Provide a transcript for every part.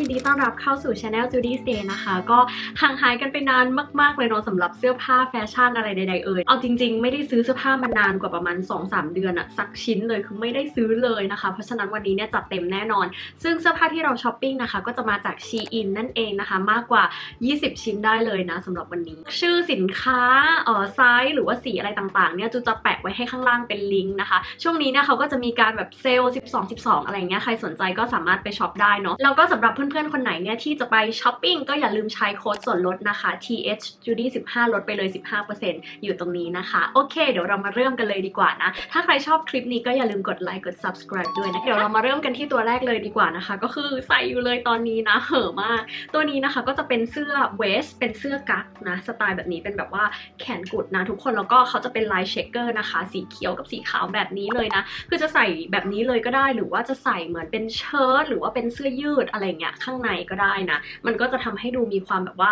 ยินดีต้อนรับเข้าสู่ Channel Judy Stay นะคะ ก็ห่างหายกันไปนานมาก ๆ เลยเนาะสำหรับเสื้อผ้าแฟชั่นอะไรใด ๆ เอ่ย เอาจริง ๆ ไม่ได้ซื้อเสื้อผ้ามานานกว่าประมาณ 2-3 เดือนอะสักชิ้นเลยคือไม่ได้ซื้อเลยนะคะ เพราะฉะนั้นวันนี้เนี่ยจัดเต็มแน่นอน ซึ่งเสื้อผ้าที่เราช้อปปิ้งนะคะ ก็จะมาจาก Shein นั่นเองนะคะ มากกว่า 20 ชิ้นได้เลยนะสำหรับวันนี้ ชื่อสินค้าเอ่อไซส์หรือว่าสีอะไรต่างๆเนี่ยจูจะแปะไว้ให้ข้างล่างเป็นลิงก์นะคะ ช่วงนี้เนี่ยเขาก็จะมีการแบบเซลล์12 12 อะไรเงี้ยใครสนใจก็สามารถไปช็อปได้เนาะแล้วก็สำหรับเพื่อนๆ คนไหนเนี่ยที่จะไปช้อปปิ้งก็อย่าลืมใช้โค้ดส่วนลดนะคะ th judy 15 ลดไปเลย 15%อยู่ตรงนี้นะคะ โอเค เดี๋ยวเรามาเริ่มกันเลยดีกว่านะ ถ้าใครชอบคลิปนี้ก็อย่าลืมกดไลค์กด subscribe ด้วยนะ เดี๋ยวเรามาเริ่มกันที่ตัวแรกเลยดีกว่านะคะ ก็คือใส่อยู่เลยตอนนี้นะเห่อะมาก ตัวนี้นะคะก็จะเป็นเสื้อเวสเป็นเสื้อกั๊กนะสไตล์แบบนี้เป็นแบบว่าแขนกุดนะทุกคนแล้วก็เขาจะเป็นลายเชคเกอร์นะคะ สีเขียวกับสีขาวแบบนี้เลยนะ คือจะใส่แบบนี้เลยก็ได้หรือว่าจะใส่เหมือนเป็นเชิ้ตหรือว่าเป็นเสื้อยืดอะไรเงี้ยข้างในก็ได้นะ มันก็จะทำให้ดูมีความแบบว่า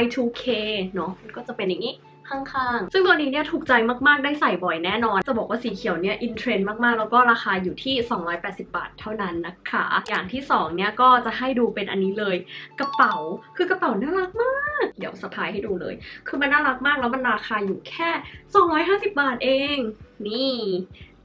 Y2K เนาะมันก็จะเป็นอย่างนี้ข้างๆ ซึ่งตัวนี้เนี่ยถูกใจมากๆ ได้ใส่บ่อยแน่นอน จะบอกว่าสีเขียวเนี่ยอินเทรนด์มากๆ แล้วก็ราคาอยู่ที่ 280 บาทเท่านั้นนะคะ อย่างที่2เนี่ยก็จะให้ดูเป็นอันนี้เลย กระเป๋า คือกระเป๋าน่ารักมาก เดี๋ยวสะพายให้ดูเลย คือมันน่ารักมากแล้วมันราคาอยู่แค่ 250 บาทเอง นี่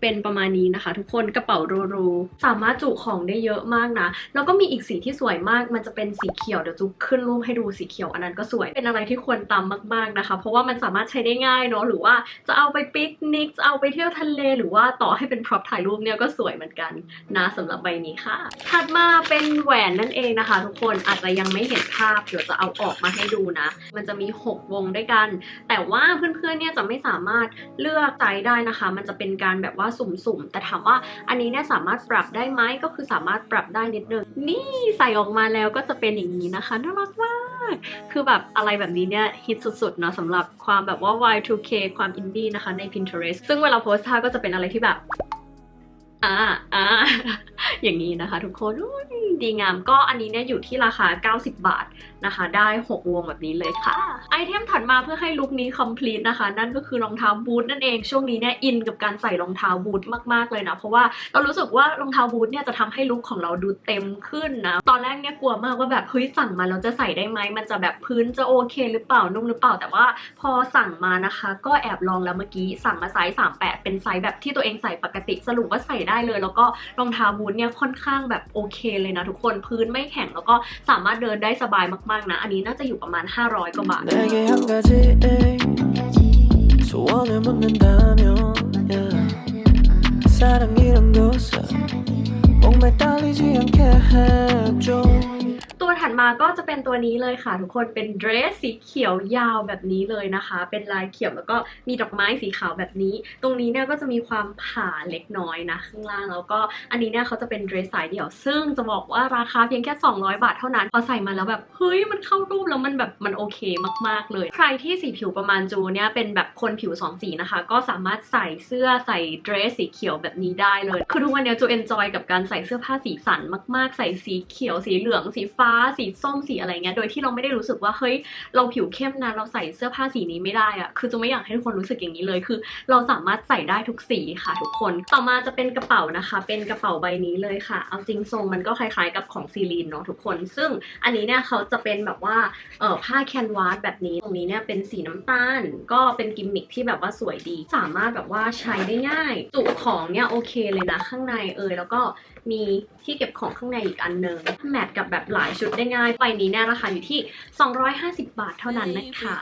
เป็นประมาณนี้นะคะ ทุกคนกระเป๋ารูๆสามารถจุของได้เยอะมากนะ แล้วก็มีอีกสีที่สวยมากมันจะเป็นสีเขียวเดี๋ยวจุกขึ้นรูปให้ดูสีเขียวอันนั้นก็สวยเป็นอะไรที่ควรตามมาก ๆนะคะ เพราะว่ามันสามารถใช้ได้ง่ายเนาะหรือว่าจะเอาไปปิกนิกจะเอาไปเที่ยวทะเล หรือว่าต่อให้เป็นพร็อพถ่ายรูปเนี่ยก็สวยเหมือนกันนะสำหรับใบนี้ค่ะ ถัดมาเป็นแหวนนั่นเองนะคะ ทุกคนอาจจะยังไม่เห็นภาพเดี๋ยวจะเอาออกมาให้ดูนะ มันจะมี 6 วงด้วยกัน แต่ว่าเพื่อนๆเนี่ยจะไม่สามารถเลือกไซส์ได้นะคะ มันจะเป็นการแบบว่าว่าสุ่มๆ แต่ถามว่าอันนี้เนี่ยสามารถปรับได้ไหมก็คือสามารถปรับได้นิดนึงนี่ใส่ออกมาแล้วก็จะเป็นอย่างนี้นะคะน่ารักมากคือแบบอะไรแบบนี้เนี่ยฮิตสุดๆเนาะสำหรับความแบบว่า Y2K ความอินดี้นะคะใน Pinterest ซึ่งเวลาโพสท่าก็จะเป็นอะไรที่แบบอ่าอ่าอย่างนี้นะคะทุกคนดีงามก็อันนี้เนี่ยอยู่ที่ราคา 90 บาท นะคะ ได้ 6 วงแบบนี้เลยค่ะ ไอเทมถัดมาเพื่อให้ลุคนี้ complete นะคะ นั่นก็คือรองเท้าบูทนั่นเองช่วงนี้เนี่ยอินกับการใส่รองเท้าบูทมากๆเลยนะ เพราะว่าเรารู้สึกว่ารองเท้าบูทเนี่ยจะทำให้ลุคของเราดูเต็มขึ้นนะตอนแรกเนี่ยกลัวมากว่าแบบเฮ้ยสั่งมาแล้วจะใส่ได้ไหมมันจะแบบพื้นจะโอเค หรือเปล่านุ่มหรือเปล่าแต่ว่าพอสั่งมานะคะ ก็แอบลองแล้วเมื่อกี้สั่งมาไซส์38 เป็นไซส์แบบที่ตัวเองใส่ปกติสรุปว่าใส่ได้เลย แล้วก็รองเท้าบูทเนี่ยค่อนข้างแบบโอเคเลยนะทุกคนพื้นไม่แข็งแล้วก็สามารถเดินได้สบายมากๆนะ อันนี้น่าจะอยู่ประมาณ 500 กว่าบาท 내게 한 가지 소원을 묻는다면 yeah. 사랑이란 것을 목매달리지 않게 해줘 ตัวถัดมาก็จะเป็นตัวนี้เลยค่ะ ทุกคนเป็นเดรสสีเขียวยาวแบบนี้เลยนะคะ เป็นลายเขียวแล้วก็มีดอกไม้สีขาวแบบนี้ ตรงนี้เนี่ยก็จะมีความผ่าเล็กน้อยนะข้างล่างแล้วก็อันนี้เนี่ยเขาจะเป็นเดรสสายเดี่ยว ซึ่งจะบอกว่าราคาเพียงแค่ 200 บาทเท่านั้นพอใส่มาแล้วแบบเฮ้ยมันเข้ารูปแล้วมันแบบมันโอเคมากๆเลย ใครที่สีผิวประมาณจูเนี่ยเป็นแบบคนผิวสองสีนะคะ ก็สามารถใส่เสื้อใส่เดรสสีเขียวแบบนี้ได้เลยคือทุกวันนี้จูเอนจอยกับการใส่เสื้อผ้าสีสันมาก ๆ ใส่สีเขียวสีเหลืองสีฟ้าสีส้มสีอะไรเงี้ย โดยที่เราไม่ได้รู้สึกว่าเฮ้ยเราผิวเข้มนะเราใส่เสื้อผ้าสีนี้ไม่ได้อะคือจูไม่อยากให้ทุกคนรู้สึกอย่างนี้เลย คือ เราสามารถใส่ได้ทุกสีค่ะทุกคน ต่อมาจะเป็นกระเป๋านะคะ เป็นกระเป๋าใบนี้เลยค่ะ เอาจริงทรงมันก็คล้ายๆกับของซีลีนเนาะทุกคน ซึ่งอันนี้เนี่ยเขาจะเป็นแบบว่าเออผ้าแคนวาสแบบนี้ ตรงนี้เนี่ยเป็นสีน้ำตาล ก็เป็นกิมมิคที่แบบว่าสวยดี สามารถแบบว่าใช้ได้ง่าย จุของเนี่ยโอเคเลยนะข้างในเอยแล้วก็มีที่เก็บของข้างในอีกอันหนึงแมทกับแบบหลายชุดได้ง่ายใบนี้เนี่ยราคาอยู่ที่ 250 บาทเท่านั้นนะคะ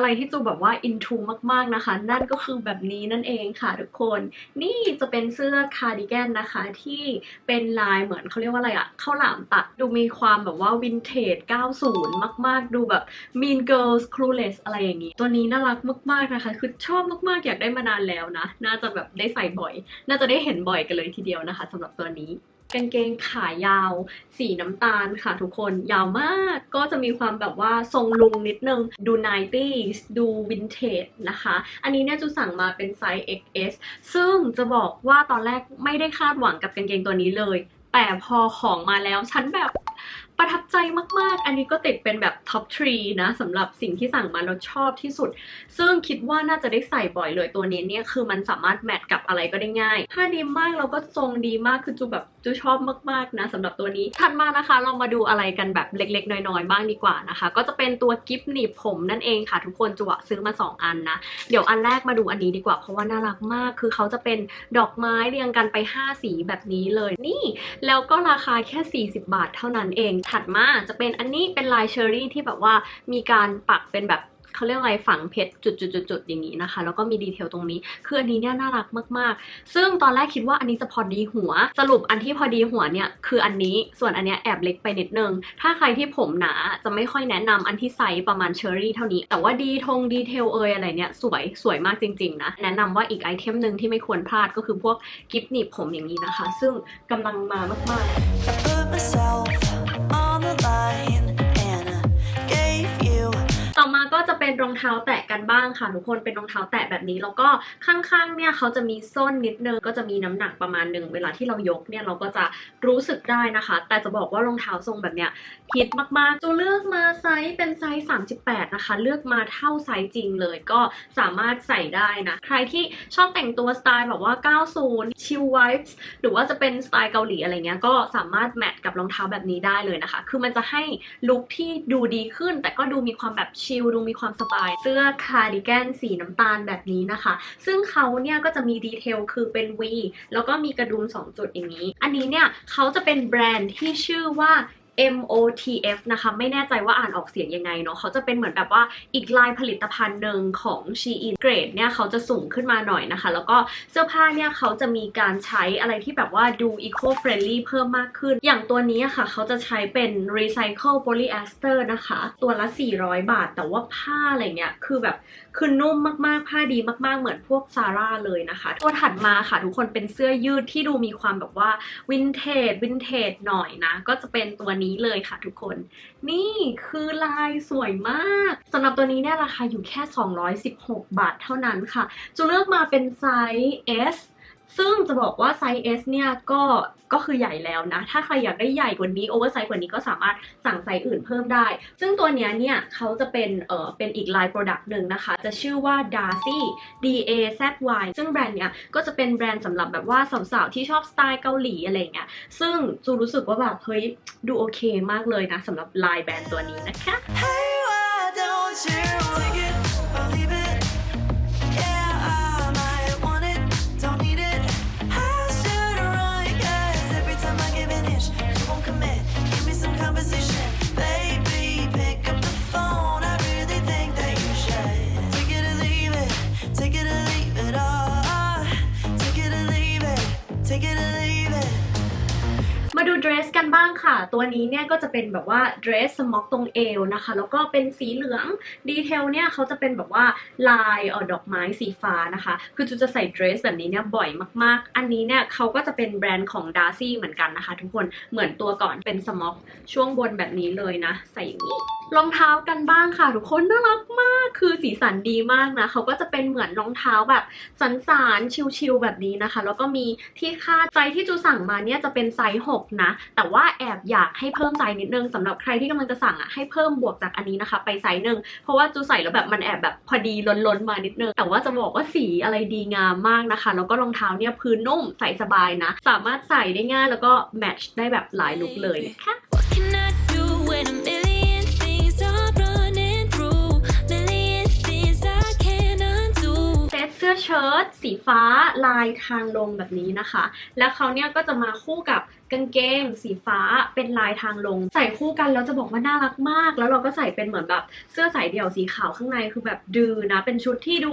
อะไรที่จูแบบว่าอินทูมากๆนะคะ นั่นก็คือแบบนี้นั่นเองค่ะทุกคน นี่จะเป็นเสื้อคาร์ดิแกนนะคะ ที่เป็นลายเหมือนเขาเรียกว่าอะไรอะข้าวหลามตัดดูมีความแบบว่าวินเทจ 90 มาก ๆ ดูแบบ Mean Girls Clueless อะไรอย่างนี้ ตัวนี้น่ารักมาก ๆ นะคะ คือชอบมาก ๆ อยากได้มานานแล้วนะ น่าจะแบบได้ใส่บ่อย น่าจะได้เห็นบ่อยกันเลยทีเดียวนะคะสำหรับตัวนี้ กางเกงขายาว สีน้ำตาลค่ะทุกคนยาวมากก็จะมีความแบบว่าทรงลุงนิดนึง ดู 90s ดูวินเทจนะคะ อันนี้เนี่ยจูสั่งมาเป็นไซส์ XS ซึ่งจะบอกว่าตอนแรกไม่ได้คาดหวังกับกางเกงตัวนี้เลย แต่พอของมาแล้วฉันแบบ ประทับใจมาก ๆ อันนี้ก็ติดเป็นแบบท็อปทรีนะสำหรับสิ่งที่สั่งมาแล้วชอบที่สุด ซึ่งคิดว่าน่าจะได้ใส่บ่อยเลยตัวนี้เนี่ยคือมันสามารถแมทกับอะไรก็ได้ง่ายผ้าดีมากแล้วก็ทรงดีมากคือจูแบบจูชอบมาก ๆ นะสำหรับตัวนี้ถัดมานะคะ เรามาดูอะไรกันแบบเล็ก ๆ น้อย ๆ บ้างดีกว่านะคะ ก็จะเป็นตัวกิฟต์หนีบผมนั่นเองค่ะ ทุกคนจูอะซื้อมา 2 อันนะ เดี๋ยวอันแรกมาดูอันนี้ดีกว่า เพราะว่าน่ารักมาก คือเขาจะเป็นดอกไม้เรียงกันไป 5 สีแบบนี้เลยนี่ แล้วก็ราคาแค่ 40 บาทเท่านั้นเองถัดมาจะเป็นอันนี้เป็นลายเชอรี่ที่แบบว่ามีการปักเป็นแบบเขาเรียกอะไรฝังเพชรจุดๆๆอย่างนี้นะคะ แล้วก็มีดีเทลตรงนี้ คืออันนี้เนี่ยน่ารักมากๆ ซึ่งตอนแรกคิดว่าอันนี้จะพอดีหัว สรุปอันที่พอดีหัวเนี่ยคืออันนี้ส่วนอันเนี้ยแอบเล็กไปนิดนึง ถ้าใครที่ผมหนาจะไม่ค่อยแนะนำอันที่ไซส์ประมาณเชอรี่เท่านี้ แต่ว่าดีทงดีเทลเอยอะไรเนี่ยสวยสวยมากจริงๆนะ แนะนำว่าอีกไอเทมหนึ่งที่ไม่ควรพลาดก็คือพวกกิฟต์หนีบผมอย่างนี้นะคะ ซึ่งกำลังมามากๆ รองเท้าแตะกันบ้างค่ะทุกคนเป็นรองเท้าแตะแบบนี้ แล้วก็ข้างๆเนี่ยเขาจะมีส้นนิดนึงก็จะมีน้ำหนักประมาณหนึ่งเวลาที่เรายกเนี่ยเราก็จะรู้สึกได้นะคะ แต่จะบอกว่ารองเท้าทรงแบบเนี้ยฮิตมากๆจูเลือกมาไซส์เป็นไซส์38 นะคะ เลือกมาเท่าไซส์จริงเลยก็สามารถใส่ได้นะ ใครที่ชอบแต่งตัวสไตล์แบบว่า 90 ชิลไวส์หรือว่าจะเป็นสไตล์เกาหลีอะไรเงี้ยก็สามารถแมทกับรองเท้าแบบนี้ได้เลยนะคะ คือมันจะให้ลุคที่ดูดีขึ้น แต่ก็ดูมีความแบบชิลดูมีความสบายเสื้อคาร์ดิแกนสีน้ำตาลแบบนี้นะคะ ซึ่งเขาเนี่ยก็จะมีดีเทลคือเป็น V แล้วก็มีกระดุม 2 จุดอย่างนี้ อันนี้เนี่ยเขาจะเป็นแบรนด์ที่ชื่อว่า MOTF นะคะ ไม่แน่ใจว่าอ่านออกเสียงยังไงเนาะเขาจะเป็นเหมือนแบบว่าอีกลายผลิตภัณฑ์หนึ่งของ Shein เกรดเนี่ยเขาจะสูงขึ้นมาหน่อยนะคะ แล้วก็เสื้อผ้าเนี่ยเขาจะมีการใช้อะไรที่แบบว่าดู eco friendly เพิ่มมากขึ้น อย่างตัวนี้ค่ะ เขาจะใช้เป็น recycle polyester นะคะ ตัวละ 400 บาท แต่ว่าผ้าอะไรเงี้ยคือแบบคือนุ่มมากๆ ผ้าดีมากๆ เหมือนพวกซาร่าเลยนะคะ ตัวถัดมาค่ะ ทุกคนเป็นเสื้อยืดที่ดูมีความแบบว่าวินเทจวินเทจหน่อยนะ ก็จะเป็นตัวนี้เลยค่ะทุกคน นี่คือลายสวยมากสำหรับตัวนี้เนี่ยราคาอยู่แค่ 216 บาทเท่านั้นค่ะ จะเลือกมาเป็นไซส์ S ซึ่งจะบอกว่าไซส์ S เนี่ยก็ก็คือใหญ่แล้วนะ ถ้าใครอยากได้ใหญ่กว่านี้โอเวอร์ไซส์กว่านี้ก็สามารถสั่งไซส์อื่นเพิ่มได้ ซึ่งตัวเนี้ยเนี่ยเขาจะเป็นเอ่อเป็นอีกไลน์โปรดักต์หนึ่งนะคะ จะชื่อว่า Darcy D A Z Y ซึ่งแบรนด์เนี้ยก็จะเป็นแบรนด์สำหรับแบบว่าสาวๆที่ชอบสไตล์เกาหลีอะไรเงี้ย ซึ่งจูรู้สึกว่าแบบเฮ้ยดูโอเคมากเลยนะสำหรับไลน์แบรนด์ตัวนี้นะคะ ตัวนี้เนี่ยก็จะเป็นแบบว่าเดรสสม็อกตรงเอวนะคะ แล้วก็เป็นสีเหลือง ดีเทลเนี่ยเขาจะเป็นแบบว่าลายออดอกไม้สีฟ้านะคะ คือจูจะใส่เดรสแบบนี้เนี่ยบ่อยมากๆ อันนี้เนี่ยเขาก็จะเป็นแบรนด์ของ Darcy เหมือนกันนะคะ ทุกคน เหมือนตัวก่อนเป็นสม็อกช่วงบนแบบนี้เลยนะ ใส่อย่างนี้ รองเท้ากันบ้างค่ะ ทุกคนน่ารักมากคือสีสันดีมากนะเขาก็จะเป็นเหมือนรองเท้าแบบสันสานชิลๆแบบนี้นะคะ แล้วก็มีที่คาดไซส์ที่จูสั่งมาเนี่ยจะเป็นไซส์6นะแต่ว่าแอบอยากให้เพิ่มไซส์นิดนึงสำหรับใครที่กำลังจะสั่งอะให้เพิ่มบวกจากอันนี้นะคะ ไปไซส์หนึ่งเพราะว่าจูใส่แล้วแบบมันแอบแบบพอดีล้นๆมานิดนึงแต่ว่าจะบอกว่าสีอะไรดีงามมากนะคะ แล้วก็รองเท้าเนี่ยพื้นนุ่มใส่สบายนะ สามารถใส่ได้ง่ายแล้วก็แมทช์ได้แบบหลายลุคเลยนะคะ เชิ้ตสีฟ้าลายทางลงแบบนี้นะคะ แล้วเขาเนี่ยก็จะมาคู่กับกางเกงสีฟ้าเป็นลายทางลง ใส่คู่กันแล้วจะบอกว่าน่ารักมาก แล้วเราก็ใส่เป็นเหมือนแบบเสื้อสายเดี่ยวสีขาวข้างในคือแบบดื้อนะ เป็นชุดที่ดู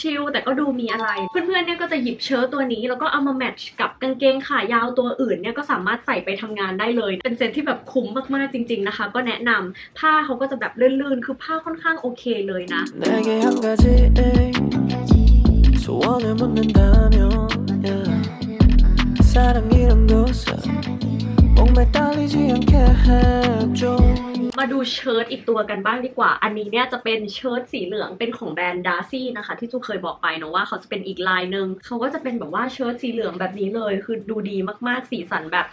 ชิลๆแต่ก็ดูมีอะไร เพื่อนๆเนี่ยก็จะหยิบเชิ้ตตัวนี้แล้วก็เอามาแมทช์กับกางเกงขายาวตัวอื่นเนี่ยก็สามารถใส่ไปทำงานได้เลย เป็นเซ็ตที่แบบคุ้มมากๆจริง ๆนะคะ ก็แนะนำผ้าเขาก็จะแบบลื่นๆ คือผ้าค่อนข้างโอเคเลยนะ 소원을 묻는다면 yeah. 사랑이란 것을 목매 딸리지 않게 해줘 มาดูเชิ้ตอีกตัวกันบ้างดีกว่า อันนี้เนี่ยจะเป็นเชิ้ตสีเหลืองเป็นของแบรนด์ดาร์ซี่นะคะ ที่จูเคยบอกไปเนอะว่าเขาจะเป็นอีกลายหนึ่งเขาก็จะเป็นแบบว่าเชิ้ตสีเหลืองแบบนี้เลย คือดูดีมากๆ สีสันแบบ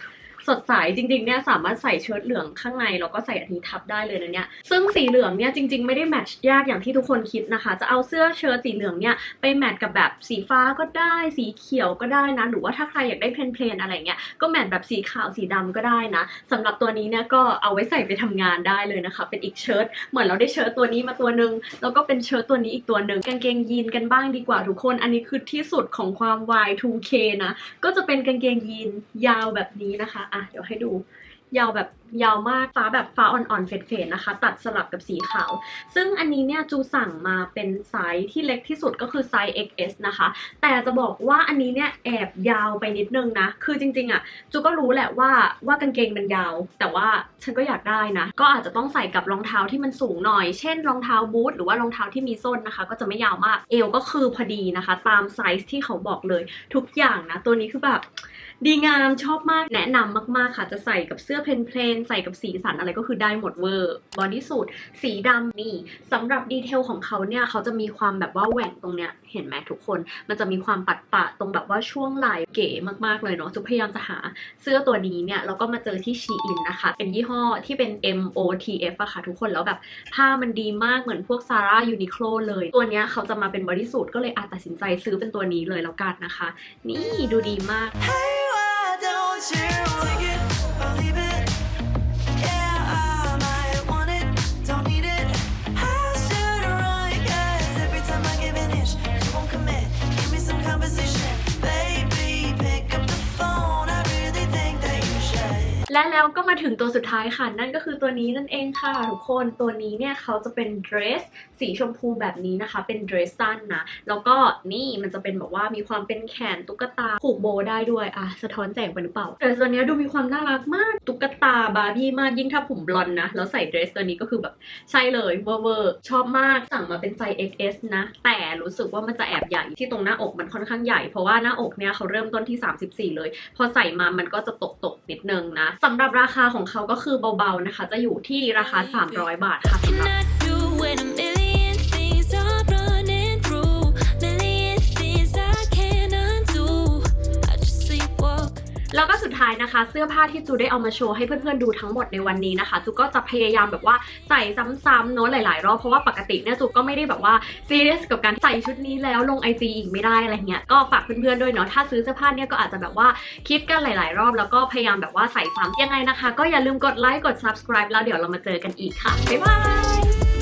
สดใสจริงๆเนี่ยสามารถใส่เชิ้ตเหลืองข้างในแล้วก็ใส่อันนี้ทับได้เลยนะเนี่ยซึ่งสีเหลืองเนี่ยจริง ๆไม่ได้แมทช์ยากอย่างที่ทุกคนคิดนะคะ จะเอาเสื้อเชิ้ตสีเหลืองเนี่ยไปแมทกับแบบสีฟ้าก็ได้สีเขียวก็ได้นะหรือว่าถ้าใครอยากได้เพลนๆอะไรเงี้ยก็แมทแบบสีขาวสีดำก็ได้นะสำหรับตัวนี้เนี่ยก็เอาไว้ใส่ไปทำงานได้เลยนะคะ เป็นอีกเชิ้ตเหมือนเราได้เชิ้ตตัวนี้มาตัวหนึ่งแล้วก็เป็นเชิ้ตตัวนี้อีกตัวหนึ่งกางเกงยีนกันบ้างดีกว่าทุกคน อันนี้คือที่สุดของความ Y2K นะก็จะเป็นกางเกงยีนยาวแบบนี้นะคะอะเดี๋ยวให้ดู ยาวแบบยาวมากฟ้าแบบฟ้าอ่อนๆเฟดๆนะคะ ตัดสลับกับสีขาว ซึ่งอันนี้เนี่ยจูสั่งมาเป็นไซส์ที่เล็กที่สุดก็คือไซส์ XS นะคะ แต่จะบอกว่าอันนี้เนี่ยแอบยาวไปนิดนึงนะ คือจริงๆอะจูก็รู้แหละว่าว่ากางเกงมันยาว แต่ว่าฉันก็อยากได้นะ ก็อาจจะต้องใส่กับรองเท้าที่มันสูงหน่อย เช่นรองเท้าบูทหรือว่ารองเท้าที่มีส้นนะคะ ก็จะไม่ยาวมากเอวก็คือพอดีนะคะ ตามไซส์ที่เขาบอกเลยทุกอย่างนะ ตัวนี้คือแบบ ดีงามชอบมากแนะนำมากๆค่ะ จะใส่กับเสื้อเพลนๆใส่กับสีสันอะไรก็คือได้หมดเวอร์บอดี้สูทสีดำนี่สำหรับดีเทลของเขาเนี่ยเขาจะมีความแบบว่าแหว่งตรงเนี้ยเห็นไหมทุกคน มันจะมีความปัดปะตรงแบบว่าช่วงไหล่เก๋มากๆเลยเนาะจุพยายามจะหาเสื้อตัวนี้เนี่ยแล้วก็มาเจอที่ชีอินนะคะ เป็นยี่ห้อที่เป็น MOTF อะค่ะทุกคนแล้วแบบผ้ามันดีมากเหมือนพวก Zara Uniqlo เลย ตัวเนี้ยเขาจะมาเป็นบอดี้สูทก็เลยอาจตัดสินใจซื้อเป็นตัวนี้เลยแล้วกันนะคะ นี่ดูดีมาก และแล้วก็มาถึงตัวสุดท้ายค่ะ นั่นก็คือตัวนี้นั่นเองค่ะ ทุกคนตัวนี้เนี่ยเขาจะเป็นเดรส สีชมพูแบบนี้นะคะ เป็นเดรสสั้นนะ แล้วก็นี่มันจะเป็นแบบว่ามีความเป็นแขนตุ๊กตาผูกโบได้ด้วยอะสะท้อนแสงไปหรือเปล่าเดรสตัวนี้ดูมีความน่ารักมากตุ๊กตาบาร์บี้มากยิ่งถ้าผมบลอนด์นะ แล้วใส่เดรสตัวนี้ก็คือแบบใช่เลยเวอร์เวอร์ชอบมากสั่งมาเป็นไซส์ XS นะ แต่รู้สึกว่ามันจะแอบใหญ่ที่ตรงหน้าอกมันค่อนข้างใหญ่เพราะว่าหน้าอกเนี่ยเขาเริ่มต้นที่ 34 เลย พอใส่มามันก็จะตกตกนิดนึงนะสำหรับราคาของเขาก็คือเบาๆนะคะ จะอยู่ที่ราคา 300 บาทค่ะ Can I do when a แล้วก็สุดท้ายนะคะ เสื้อผ้าที่จูได้เอามาโชว์ให้เพื่อนๆดูทั้งหมดในวันนี้นะคะจูก็จะพยายามแบบว่าใส่ซ้ำๆเนอะหลายๆ รอบเพราะว่าปกติเนี่ยจูก็ไม่ได้แบบว่าซีเรียสกับการใส่ชุดนี้แล้วลงไอจีอีกไม่ได้อะไรเงี้ยก็ฝากเพื่อนๆด้วยเนาะถ้าซื้อเสื้อผ้าเนี่ยก็อาจจะแบบว่าคิดกันหลาย ๆ รอบ แล้วก็พยายามแบบว่าใส่ซ้ำยังไงนะคะ ก็อย่าลืมกดไลค์กด subscribe แล้วเดี๋ยวเรามาเจอกันอีกค่ะบ๊ายบาย